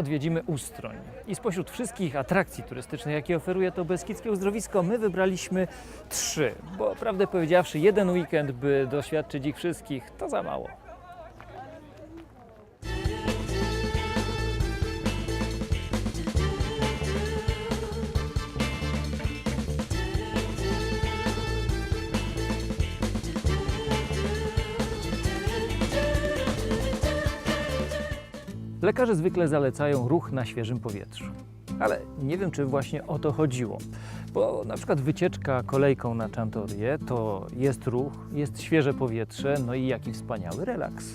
Odwiedzimy Ustroń i spośród wszystkich atrakcji turystycznych, jakie oferuje to Beskidzkie Uzdrowisko, my wybraliśmy trzy, bo prawdę powiedziawszy, jeden weekend, by doświadczyć ich wszystkich, to za mało. Lekarze zwykle zalecają ruch na świeżym powietrzu. Ale nie wiem, czy właśnie o to chodziło. Bo na przykład wycieczka kolejką na Czantorię to jest ruch, jest świeże powietrze, no i jaki wspaniały relaks.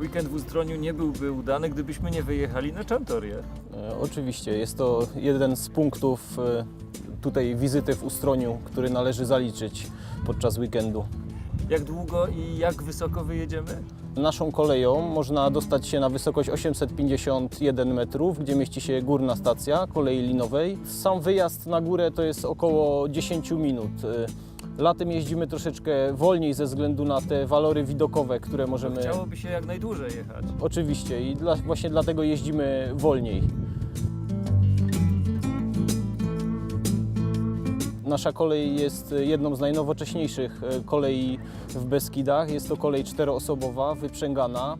Weekend w Ustroniu nie byłby udany, gdybyśmy nie wyjechali na Czantorię. E, Oczywiście, jest to jeden z punktów e, tutaj wizyty w Ustroniu, który należy zaliczyć podczas weekendu. Jak długo i jak wysoko wyjedziemy? Naszą koleją można dostać się na wysokość 851 metrów, gdzie mieści się górna stacja kolei linowej. Sam wyjazd na górę to jest około 10 minut. Latem jeździmy troszeczkę wolniej ze względu na te walory widokowe, które możemy... Chciałoby się jak najdłużej jechać. Oczywiście i dla, właśnie dlatego jeździmy wolniej. Nasza kolej jest jedną z najnowocześniejszych e, kolei w Beskidach. Jest to kolej czteroosobowa, wyprzęgana.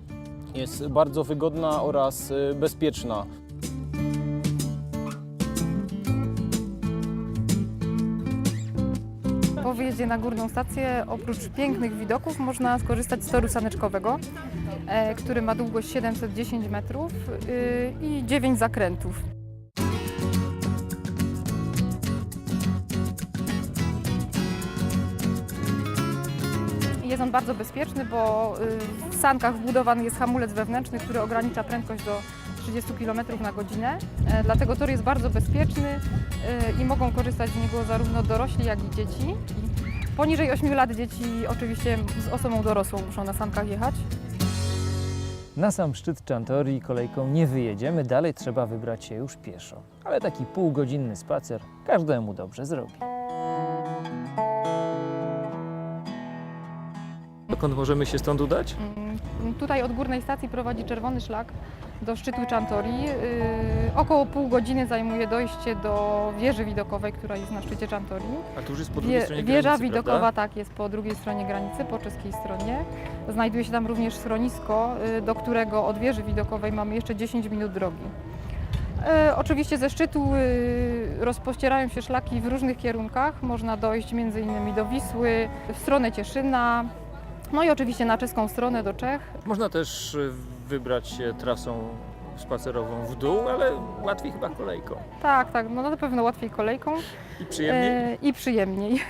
Jest bardzo wygodna oraz e, bezpieczna. Po wyjeździe na górną stację, oprócz pięknych widoków, można skorzystać z toru saneczkowego, e, który ma długość 710 metrów y, i 9 zakrętów. Jest on bardzo bezpieczny, bo y, w sankach wbudowany jest hamulec wewnętrzny, który ogranicza prędkość do 30 km na godzinę. E, Dlatego tor jest bardzo bezpieczny y, i mogą korzystać z niego zarówno dorośli, jak i dzieci. Poniżej 8 lat dzieci oczywiście z osobą dorosłą muszą na sankach jechać. Na sam szczyt Czantorii kolejką nie wyjedziemy, dalej trzeba wybrać się już pieszo. Ale taki półgodzinny spacer każdemu dobrze zrobi. Dokąd możemy się stąd udać? Mm, Tutaj od górnej stacji prowadzi czerwony szlak do szczytu Czantorii. Yy, około pół godziny zajmuje dojście do wieży widokowej, która jest na szczycie Czantorii. A tu już jest po Wie, wieża widokowa tak jest po drugiej stronie granicy, po czeskiej stronie. Znajduje się tam również schronisko, y, do którego od wieży widokowej mamy jeszcze 10 minut drogi. E, Oczywiście ze szczytu y, rozpościerają się szlaki w różnych kierunkach. Można dojść między innymi do Wisły, w stronę Cieszyna, no i oczywiście na czeską stronę do Czech. Można też y, wybrać się trasą spacerową w dół, ale łatwiej chyba kolejką. Tak, tak, no na pewno łatwiej kolejką I przyjemniej. e, i przyjemniej.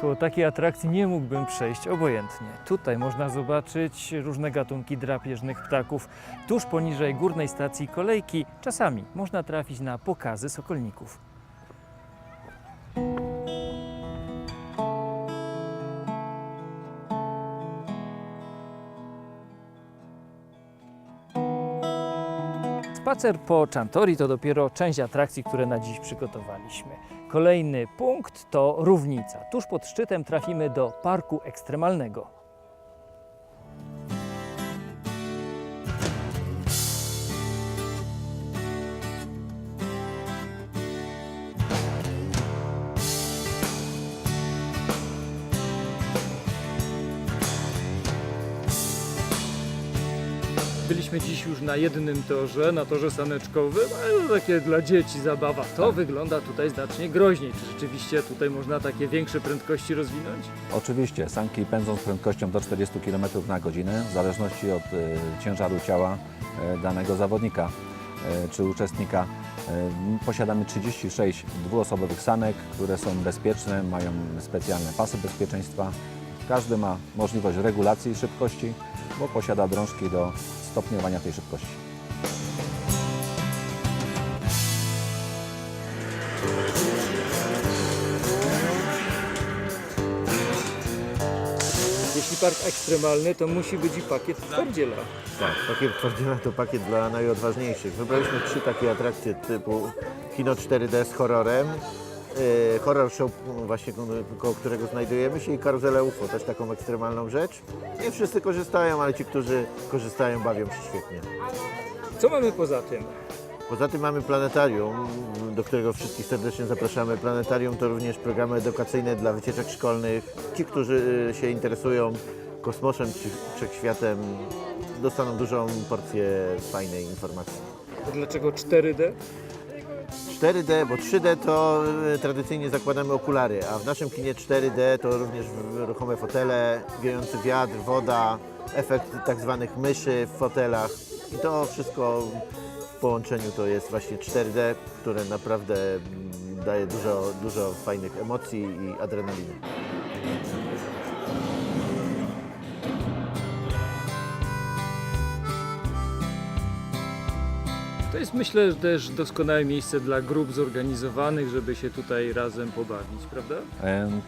Koło takiej atrakcji nie mógłbym przejść obojętnie. Tutaj można zobaczyć różne gatunki drapieżnych ptaków. Tuż poniżej górnej stacji kolejki czasami można trafić na pokazy sokolników. Spacer po Czantori to dopiero część atrakcji, które na dziś przygotowaliśmy. Kolejny punkt to równica. Tuż pod szczytem trafimy do parku ekstremalnego. Byliśmy dziś już na jednym torze, na torze saneczkowym, ale to takie dla dzieci zabawa. To wygląda tutaj znacznie groźniej. Czy rzeczywiście tutaj można takie większe prędkości rozwinąć? Oczywiście, sanki pędzą z prędkością do 40 km na godzinę, w zależności od e, ciężaru ciała e, danego zawodnika e, czy uczestnika. E, posiadamy 36 dwuosobowych sanek, które są bezpieczne, mają specjalne pasy bezpieczeństwa. Każdy ma możliwość regulacji szybkości, bo posiada drążki do stopniowania tej szybkości. Jeśli park ekstremalny, to musi być i pakiet twardziela. Tak, pakiet twardziela to pakiet dla najodważniejszych. Wybraliśmy trzy takie atrakcje typu Kino 4D z horrorem, horror show właśnie ko- koło którego znajdujemy się i karuzelę UFO, też taką ekstremalną rzecz. Nie wszyscy korzystają, ale ci, którzy korzystają bawią się świetnie. Co mamy poza tym? Poza tym mamy planetarium, do którego wszystkich serdecznie zapraszamy. Planetarium to również programy edukacyjne dla wycieczek szkolnych. Ci, którzy się interesują kosmosem czy wszechświatem, dostaną dużą porcję fajnej informacji. Dlaczego 4D? 4D, bo 3D to y, tradycyjnie zakładamy okulary, a w naszym kinie 4D to również ruchome fotele, wiejący wiatr, woda, efekt tak zwanych myszy w fotelach. I to wszystko w połączeniu to jest właśnie 4D, które naprawdę mm, daje dużo, dużo fajnych emocji i adrenaliny. To jest myślę też doskonałe miejsce dla grup zorganizowanych, żeby się tutaj razem pobawić, prawda?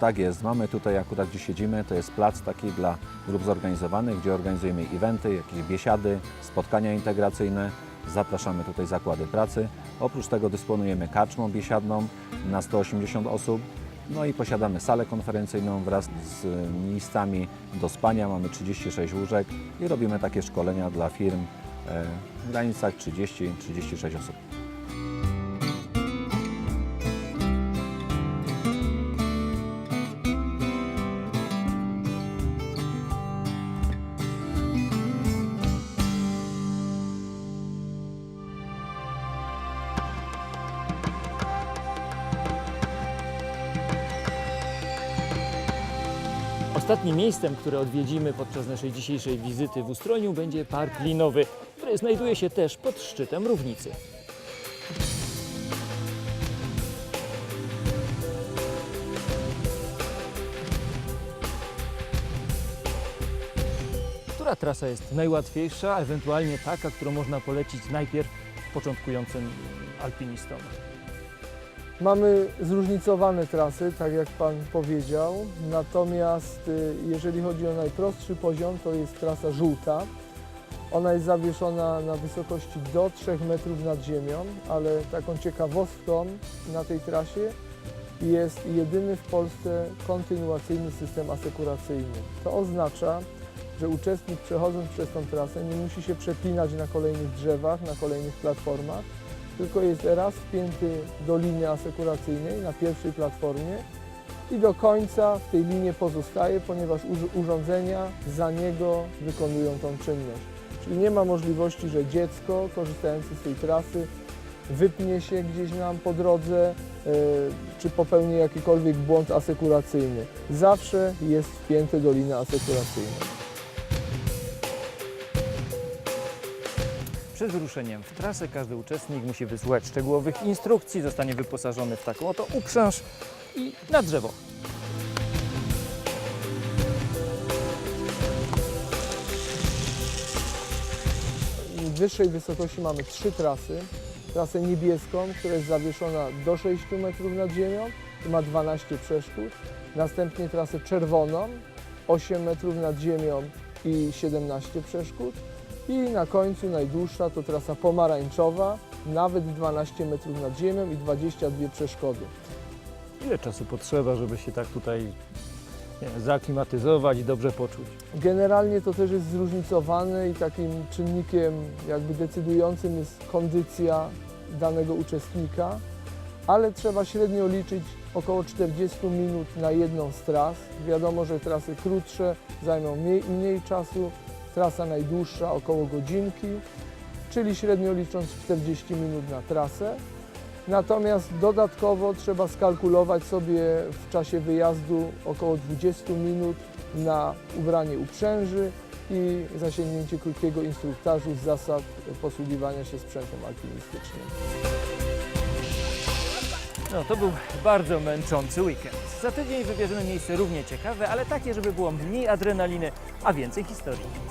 Tak jest, mamy tutaj akurat gdzie siedzimy, to jest plac taki dla grup zorganizowanych, gdzie organizujemy eventy, jakieś biesiady, spotkania integracyjne. Zapraszamy tutaj zakłady pracy. Oprócz tego dysponujemy karczmą biesiadną na 180 osób. No i posiadamy salę konferencyjną wraz z miejscami do spania. Mamy 36 łóżek i robimy takie szkolenia dla firm w granicach 30-36 osób. Ostatnim miejscem, które odwiedzimy podczas naszej dzisiejszej wizyty w Ustroniu będzie Park Linowy, który znajduje się też pod szczytem Równicy. Która trasa jest najłatwiejsza, ewentualnie taka, którą można polecić najpierw początkującym alpinistom? Mamy zróżnicowane trasy, tak jak Pan powiedział, natomiast y, jeżeli chodzi o najprostszy poziom, to jest trasa żółta. Ona jest zawieszona na wysokości do 3 metrów nad ziemią, ale taką ciekawostką na tej trasie jest jedyny w Polsce kontynuacyjny system asekuracyjny. To oznacza, że uczestnik przechodząc przez tą trasę nie musi się przepinać na kolejnych drzewach, na kolejnych platformach, tylko jest raz wpięty do linii asekuracyjnej na pierwszej platformie i do końca w tej linii pozostaje, ponieważ urządzenia za niego wykonują tą czynność. Czyli nie ma możliwości, że dziecko korzystające z tej trasy wypnie się gdzieś nam po drodze, e, czy popełni jakikolwiek błąd asekuracyjny. Zawsze jest wpięty do linii asekuracyjnej. Przed wyruszeniem w trasę każdy uczestnik musi wysłuchać szczegółowych instrukcji, zostanie wyposażony w taką oto uprząż i na drzewo. W wyższej wysokości mamy trzy trasy. Trasę niebieską, która jest zawieszona do 6 metrów nad ziemią i ma 12 przeszkód. Następnie trasę czerwoną, 8 metrów nad ziemią i 17 przeszkód. I na końcu najdłuższa to trasa pomarańczowa, nawet 12 metrów nad ziemią i 22 przeszkody. Ile czasu potrzeba, żeby się tak tutaj nie zaaklimatyzować i dobrze poczuć? Generalnie to też jest zróżnicowane i takim czynnikiem jakby decydującym jest kondycja danego uczestnika, ale trzeba średnio liczyć około 40 minut na jedną z tras. Wiadomo, że trasy krótsze zajmą mniej, mniej czasu, trasa najdłuższa około godzinki, czyli średnio licząc 40 minut na trasę. Natomiast dodatkowo trzeba skalkulować sobie w czasie wyjazdu około 20 minut na ubranie uprzęży i zasięgnięcie krótkiego instruktażu z zasad posługiwania się sprzętem alpinistycznym. No to był bardzo męczący weekend. Za tydzień wybierzemy miejsce równie ciekawe, ale takie, żeby było mniej adrenaliny, a więcej historii.